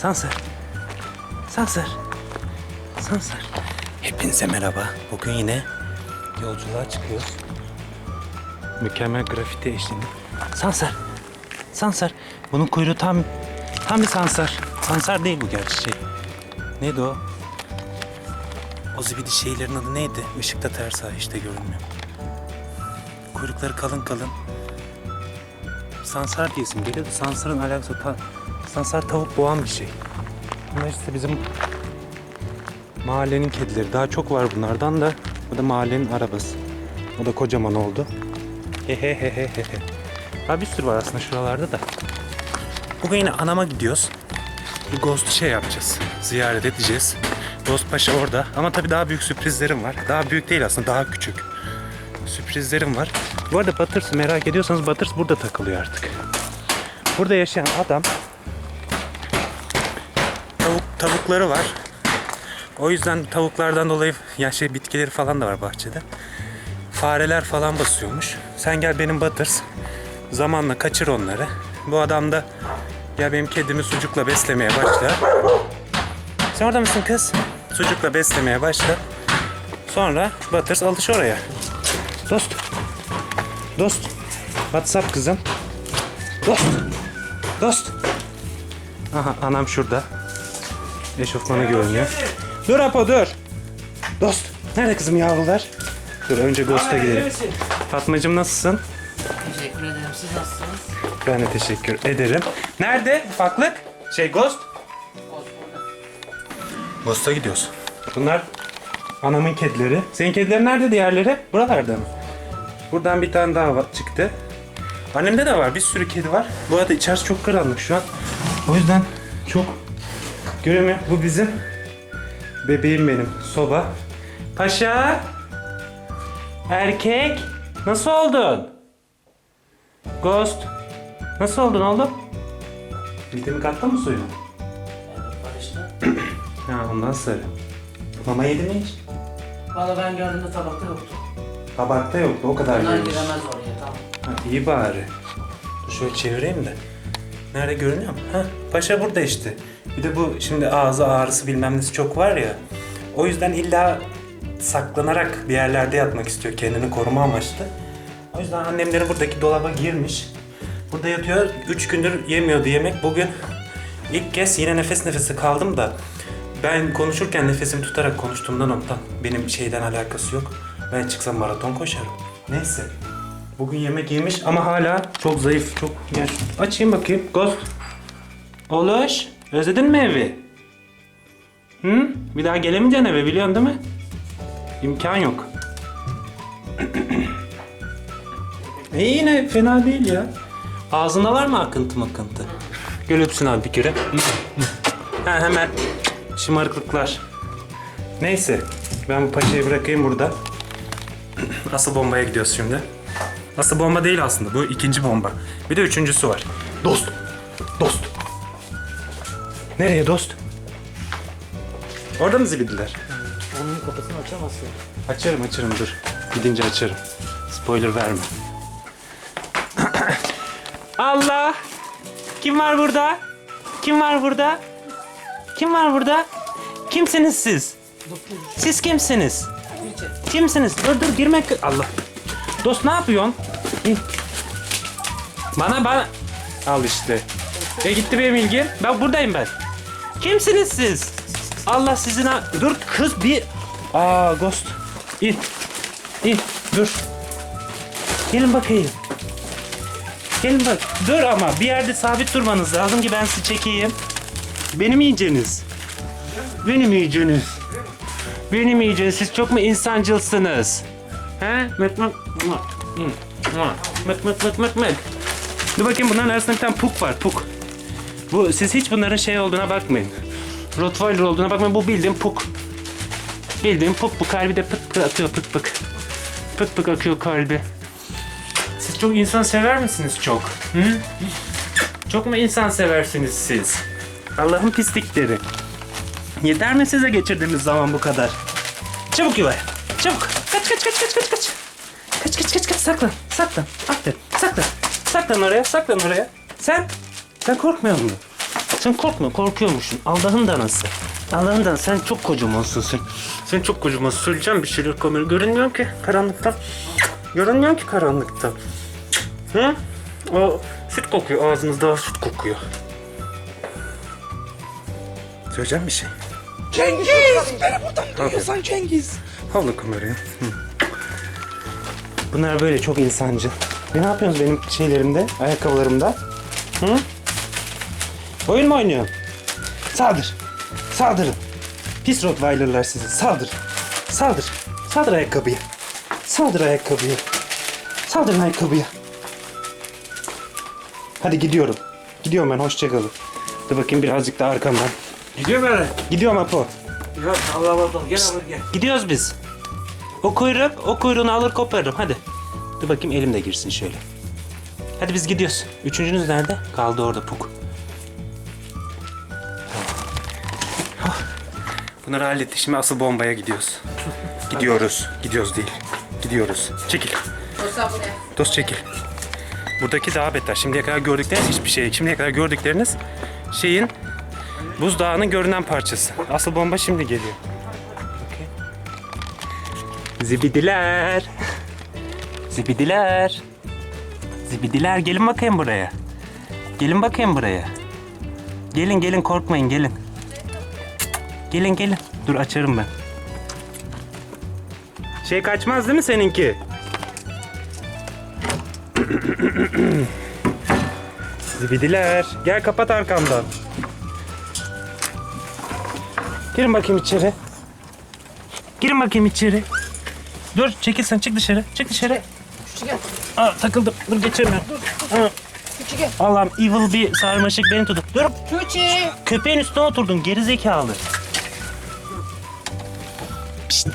Sansar. Sansar. Sansar. Hepinize merhaba. Bugün yine yolculuğa çıkıyoruz. Mükemmel grafiti eşliğinde. Sansar. Sansar. Bunun kuyruğu tam tam bir sansar. Sansar değil bu gerçi şey. Neydi o? O zibidi şeylerin adı neydi? Işıkta ters ha işte görünmüyor. Kuyrukları kalın kalın. Sansar diyesim geliyor da sansarın alakası ta, sansar tavuk boğan bir şey. Bunlar işte bizim mahallenin kedileri. Daha çok var bunlardan da. Bu da mahallenin arabası. O da kocaman oldu. He he he he he. Daha bir sürü var aslında şuralarda da. Bugün yine anama gidiyoruz. Bir Ghost'u şey yapacağız. Ziyaret edeceğiz. Ghost Paşa orada. Ama tabii daha büyük sürprizlerim var. Daha büyük değil aslında daha küçük. Sürprizlerim var. Bu arada Butters merak ediyorsanız Butters burada takılıyor artık. Burada yaşayan adam tavukları var. O yüzden tavuklardan dolayı ya şey bitkileri falan da var bahçede. Fareler falan basıyormuş. Sen gel benim Butters. Zamanla kaçır onları. Bu adam da ya benim kedimi sucukla beslemeye başla. Sen orada mısın kız? Sucukla beslemeye başla. Sonra Butters alış oraya. Dost. Dost. WhatsApp kızım. Dost. Dost. Aha anam şurada. Eşofmanı görünüyor. Dur Apo dur. Dost. Nerede kızım yavrular? Dur önce Ghost'a gidelim. Fatmacığım nasılsın? Teşekkür ederim. Siz nasılsınız? Ben de teşekkür ederim. Nerede ufaklık? Şey Ghost. Ghost'a gidiyoruz. Bunlar anamın kedileri. Senin kedilerin nerede diğerleri? Buralarda mı? Buradan bir tane daha va- çıktı. Annemde de var. Bir sürü kedi var. Bu arada içerisi çok karanlık şu an. O yüzden çok göremiyorum. Bu bizim bebeğim benim. Soba. Paşa. Erkek. Nasıl oldun? Ghost. Nasıl oldun oğlum? Vitamin kattın mı barıştı. Ha ondan sarı. Mama yedi mi hiç? Valla ben gördüğümde tabakta yoktu. Tabakta yoktu o kadar görmüş. giremez oraya tamam. Ha, iyi bari. Dur şöyle çevireyim de. Nerede görünüyor mu? Ha, paşa burada işte. Bir de bu şimdi ağzı ağrısı bilmem nesi çok var ya. O yüzden illa saklanarak bir yerlerde yatmak istiyor kendini koruma amaçlı. O yüzden annemleri buradaki dolaba girmiş. Burada yatıyor. Üç gündür yemiyordu yemek. Bugün ilk kez yine nefes nefese kaldım da ben konuşurken nefesimi tutarak konuştuğumdan ondan. Benim şeyden alakası yok. Ben çıksam maraton koşarım. Neyse. Bugün yemek yemiş ama hala çok zayıf. Çok ya şu- açayım bakayım. Ghost. Oluş. Özledin mi evi? Hı? Bir daha gelemeyeceksin eve biliyorsun değil mi? İmkan yok. İyi yine fena değil ya. Ağzında var mı akıntı makıntı? Gel öpsün abi bir kere. ha, hemen şımarıklıklar. Neyse ben bu paşayı bırakayım burada. Asıl bombaya gidiyoruz şimdi. Asıl bomba değil aslında. Bu ikinci bomba. Bir de üçüncüsü var. Dost. Dost. Nereye dost? Orada mı zibidiler? Onun kapısını açamazsın. Açarım açarım dur. Gidince açarım. Spoiler verme. Allah! Kim var burada? Kim var burada? Kim var burada? Kimsiniz siz? Siz kimsiniz? Kimsiniz? Dur dur girmek... Allah. Dost ne yapıyorsun? İn. Bana bana... Al işte. E gitti benim ilgim. Ben buradayım ben. Kimsiniz siz? Allah sizin... ha- Dur kız bir... Aa Ghost. İn. İn. Dur. Gelin bakayım. Gelin bak. Dur ama bir yerde sabit durmanız lazım ki ben sizi çekeyim. Benim yiyeceğiniz. Benim yiyeceğiniz. Benim yiyeceğiniz. Siz çok mu insancılsınız? He? Mık mık. Mık mık mık mık. Dur bakayım bunların arasında bir tane puk var. Puk. Bu siz hiç bunların şey olduğuna bakmayın. Rottweiler olduğuna bakmayın. Bu bildiğin puk. Bildiğin puk bu kalbi de pıt pıt atıyor pık pık. Pık pık akıyor kalbi. Siz çok insan sever misiniz çok? Hı? Çok mu insan seversiniz siz? Allah'ın pislikleri. Yeter mi size geçirdiğimiz zaman bu kadar? Çabuk yuvaya. Çabuk. Kaç kaç kaç kaç kaç kaç. Kaç kaç kaç kaç saklan. Saklan. Aferin. Saklan. Saklan oraya. Saklan oraya. Sen? Sen korkmuyor musun? Sen korkma korkuyormuşsun. Allah'ın danası. Allah'ın danası. Sen çok kocamanısın sen. Sen çok kocamanısın. Söyleyeceğim bir şeyler kamera. Görünmüyor ki karanlıkta. Görünmüyor ki karanlıkta. Hı? O süt kokuyor. Ağzınızda süt kokuyor. Söyleyeceğim bir şey. Cengiz! Beni buradan duyuyorsan Cengiz. Havla kamerayı. Hı. Bunlar böyle çok insancıl. Ne yapıyorsunuz benim şeylerimde, ayakkabılarımda? Hı? Oyun mu oynuyorsun? Saldır. Saldırın. Pis Rottweiler'lar sizi. Saldır. Saldır. Saldır ayakkabıya. Saldır ayakkabıya. Saldırın ayakkabıya. Hadi gidiyorum. Gidiyorum ben. Hoşçakalın. Dur bakayım birazcık da arkamdan. Gidiyor böyle. Gidiyorum Apo. Yok Allah Allah gel abi gel. Gidiyoruz biz. O kuyruk, o kuyruğunu alır koparırım hadi. Dur bakayım elim de girsin şöyle. Hadi biz gidiyoruz. Üçüncünüz nerede? Kaldı orada Puk. Ah. Bunları hallettik. Şimdi asıl bombaya gidiyoruz. Gidiyoruz. Gidiyoruz değil. Gidiyoruz. Çekil. Dost çekil. Buradaki daha beter. Şimdiye kadar gördükleriniz hiçbir şey. Şimdiye kadar gördükleriniz şeyin buzdağının görünen parçası. Asıl bomba şimdi geliyor. Zibidiler. Zibidiler. Zibidiler gelin bakayım buraya. Gelin bakayım buraya. Gelin gelin korkmayın gelin. Gelin gelin. Dur açarım ben. Şey kaçmaz değil mi seninki? Zibidiler. Gel kapat arkamdan. Girin bakayım içeri. Girin bakayım içeri. Dur çekil sen çık dışarı. Çık dışarı. Aa takıldım. Dur geçemiyorum. Aa. Allah'ım evil bir sarmaşık beni tuttu. Dur. Tuğçe. Köpeğin üstüne oturdun geri zekalı. Pişt.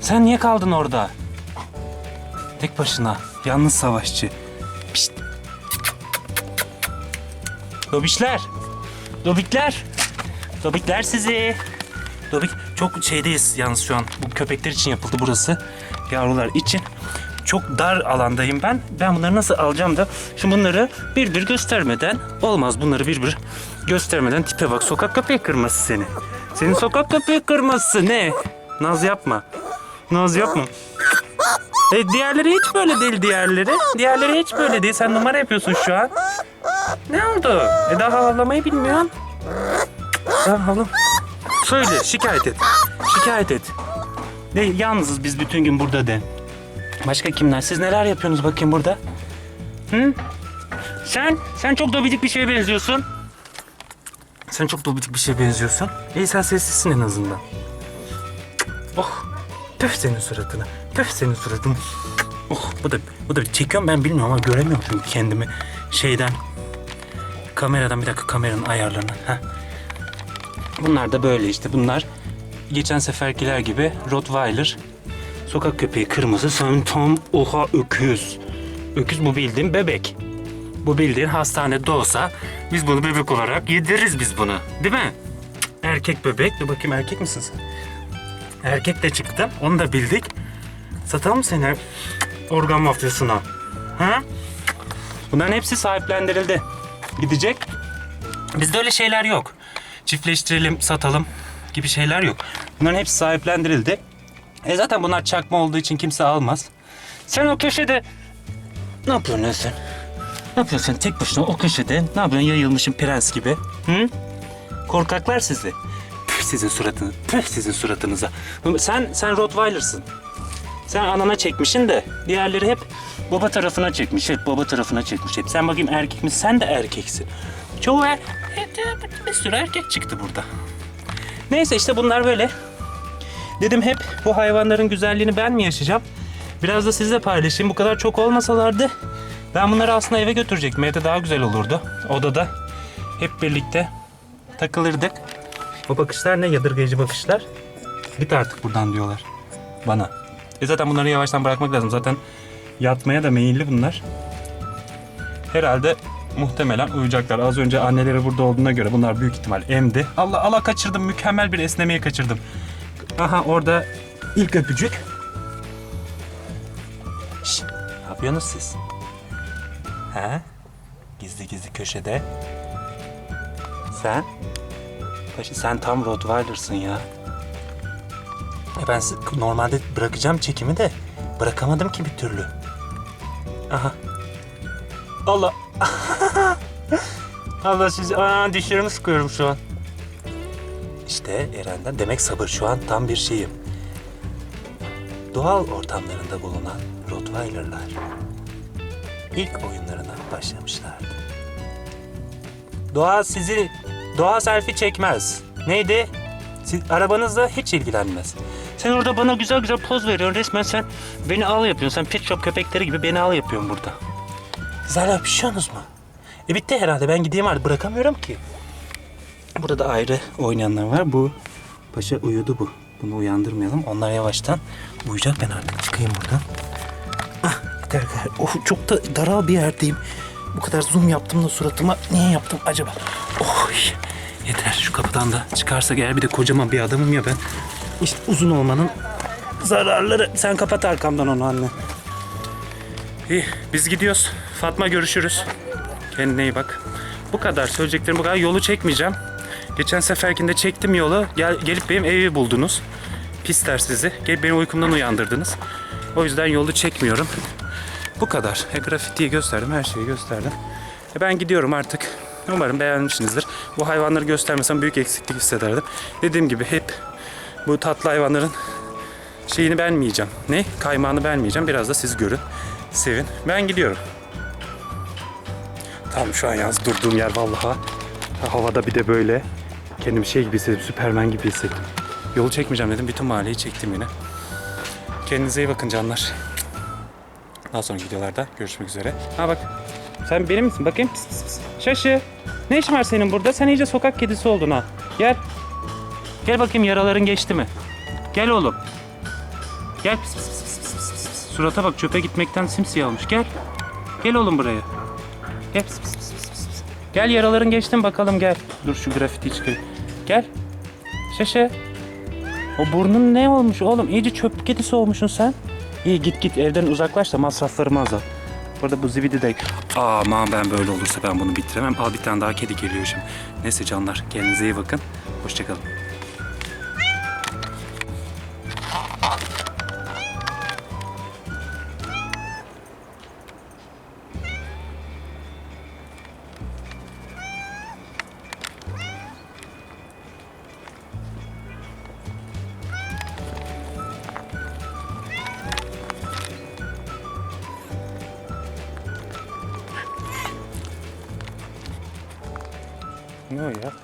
Sen niye kaldın orada? Tek başına. Yalnız savaşçı. Pişt. Dobişler. Dobikler. Dobikler sizi. Dobik çok şeydeyiz yalnız şu an. Bu köpekler için yapıldı burası. Yavrular için. Çok dar alandayım ben. Ben bunları nasıl alacağım da şimdi bunları bir bir göstermeden olmaz. Bunları bir bir göstermeden tipe bak. Sokak köpeği kırması seni. Senin sokak köpeği kırması ne? Naz yapma. Naz yapma. E, diğerleri hiç böyle değil diğerleri. Diğerleri hiç böyle değil. Sen numara yapıyorsun şu an. Ne oldu? E daha havlamayı bilmiyorsun. Daha havla. Söyle şikayet et. Şikayet et. De yalnızız biz bütün gün burada de. Başka kimler? Siz neler yapıyorsunuz bakayım burada? Hı? Sen? Sen çok dobidik bir şeye benziyorsun. Sen çok dobidik bir şeye benziyorsun. İyi sen sessizsin en azından. Oh. Püf senin suratına. Püf senin suratına. Oh bu da bu da çekiyorum ben bilmiyorum ama göremiyorum çünkü kendimi şeyden kameradan bir dakika kameranın ayarlarını. Heh. Bunlar da böyle işte bunlar geçen seferkiler gibi Rottweiler sokak köpeği kırmızı sen tam oha öküz. Öküz bu bildiğin bebek. Bu bildiğin hastanede olsa biz bunu bebek olarak yediririz biz bunu. Değil mi? Erkek bebek. Dur bakayım erkek misin sen? Erkek de çıktı. Onu da bildik. Satalım seni organ mafyasına? Ha? Bunların hepsi sahiplendirildi. Gidecek. Bizde öyle şeyler yok. Çiftleştirelim, satalım gibi şeyler yok. Bunların hepsi sahiplendirildi. E zaten bunlar çakma olduğu için kimse almaz. Sen o köşede... Ne yapıyorsun sen? Ne yapıyorsun tek başına o köşede? Ne yapıyorsun yayılmışın prens gibi? Hı? Korkaklar sizi. Püh sizin suratınız. Püh sizin suratınıza. Sen sen Rottweiler'sın. Sen anana çekmişsin de diğerleri hep baba tarafına çekmiş. Hep baba tarafına çekmiş. Hep sen bakayım erkek misin? Sen de erkeksin. Çoğu er... Bir sürü erkek çıktı burada. Neyse işte bunlar böyle. Dedim hep bu hayvanların güzelliğini ben mi yaşayacağım? Biraz da sizle paylaşayım. Bu kadar çok olmasalardı ben bunları aslında eve götürecektim. Evde daha güzel olurdu. Odada hep birlikte takılırdık. O bakışlar ne yadırgayıcı bakışlar. Git artık buradan diyorlar bana. E zaten bunları yavaştan bırakmak lazım. Zaten yatmaya da meyilli bunlar. Herhalde muhtemelen uyuyacaklar. Az önce anneleri burada olduğuna göre bunlar büyük ihtimal emdi. Allah Allah kaçırdım. Mükemmel bir esnemeyi kaçırdım. Aha orada ilk öpücük. Şşt, ne yapıyorsunuz siz? Ha? Gizli gizli köşede. Sen? Sen tam Rottweiler'sın ya. E ben normalde bırakacağım çekimi de bırakamadım ki bir türlü. Aha. Allah. Allah siz aa, dişlerimi sıkıyorum şu an. İşte Eren'den demek sabır şu an tam bir şeyim. Doğal ortamlarında bulunan Rottweiler'lar ilk oyunlarına başlamışlardı. Doğa sizi, doğa selfie çekmez. Neydi? Siz, arabanızla hiç ilgilenmez. Sen orada bana güzel güzel poz veriyorsun. Resmen sen beni al yapıyorsun. Sen pet shop köpekleri gibi beni al yapıyorsun burada. Siz hala öpüşüyorsunuz mu? E bitti herhalde. Ben gideyim artık. Bırakamıyorum ki. Burada da ayrı oynayanlar var. Bu paşa uyudu bu. Bunu uyandırmayalım. Onlar yavaştan uyuyacak. Ben artık çıkayım buradan. Ah yeter kadar. Oh çok da daral bir yerdeyim. Bu kadar zoom yaptım da suratıma niye yaptım acaba? Oh yeter şu kapıdan da çıkarsa eğer bir de kocaman bir adamım ya ben. İşte uzun olmanın zararları. Sen kapat arkamdan onu anne. İyi biz gidiyoruz. Fatma görüşürüz. Kendine iyi bak. Bu kadar söyleyeceklerim bu kadar. Yolu çekmeyeceğim. Geçen seferkinde çektim yolu. Gel, gelip benim evi buldunuz. Pisler sizi. Gelip beni uykumdan uyandırdınız. O yüzden yolu çekmiyorum. Bu kadar. E, grafitiyi gösterdim, her şeyi gösterdim. E, ben gidiyorum artık. Umarım beğenmişsinizdir. Bu hayvanları göstermesem büyük eksiklik hissederdim. Dediğim gibi hep bu tatlı hayvanların şeyini ben mi yiyeceğim? Ne? Kaymağını ben mi yiyeceğim? Biraz da siz görün. Sevin. Ben gidiyorum. Tam şu an yalnız durduğum yer vallahi. Havada bir de böyle. Kendimi şey gibi hissettim. Süpermen gibi hissettim. Yolu çekmeyeceğim dedim. Bütün mahalleyi çektim yine. Kendinize iyi bakın canlar. Daha sonraki videolarda görüşmek üzere. Ha bak. Sen benim misin? Bakayım. Pıs pıs pıs. Şaşı. Ne işin var senin burada? Sen iyice sokak kedisi oldun ha. Gel. Gel bakayım yaraların geçti mi? Gel oğlum. Gel. Pıs pıs pıs pıs pıs pıs. Surata bak çöpe gitmekten simsiyah olmuş. Gel. Gel oğlum buraya. Gel. Pıs pıs pıs pıs pıs. Gel yaraların geçti mi bakalım gel. Dur şu grafitiyi çıkarayım. Gel. Şaşı. O burnun ne olmuş oğlum? İyice çöp kedisi olmuşsun sen. İyi git git evden uzaklaş da masraflarımı azalt. Burada bu zibidi de... Aman ben böyle olursa ben bunu bitiremem. Al bir tane daha kedi geliyor şimdi. Neyse canlar kendinize iyi bakın. Hoşçakalın. Ne o ya?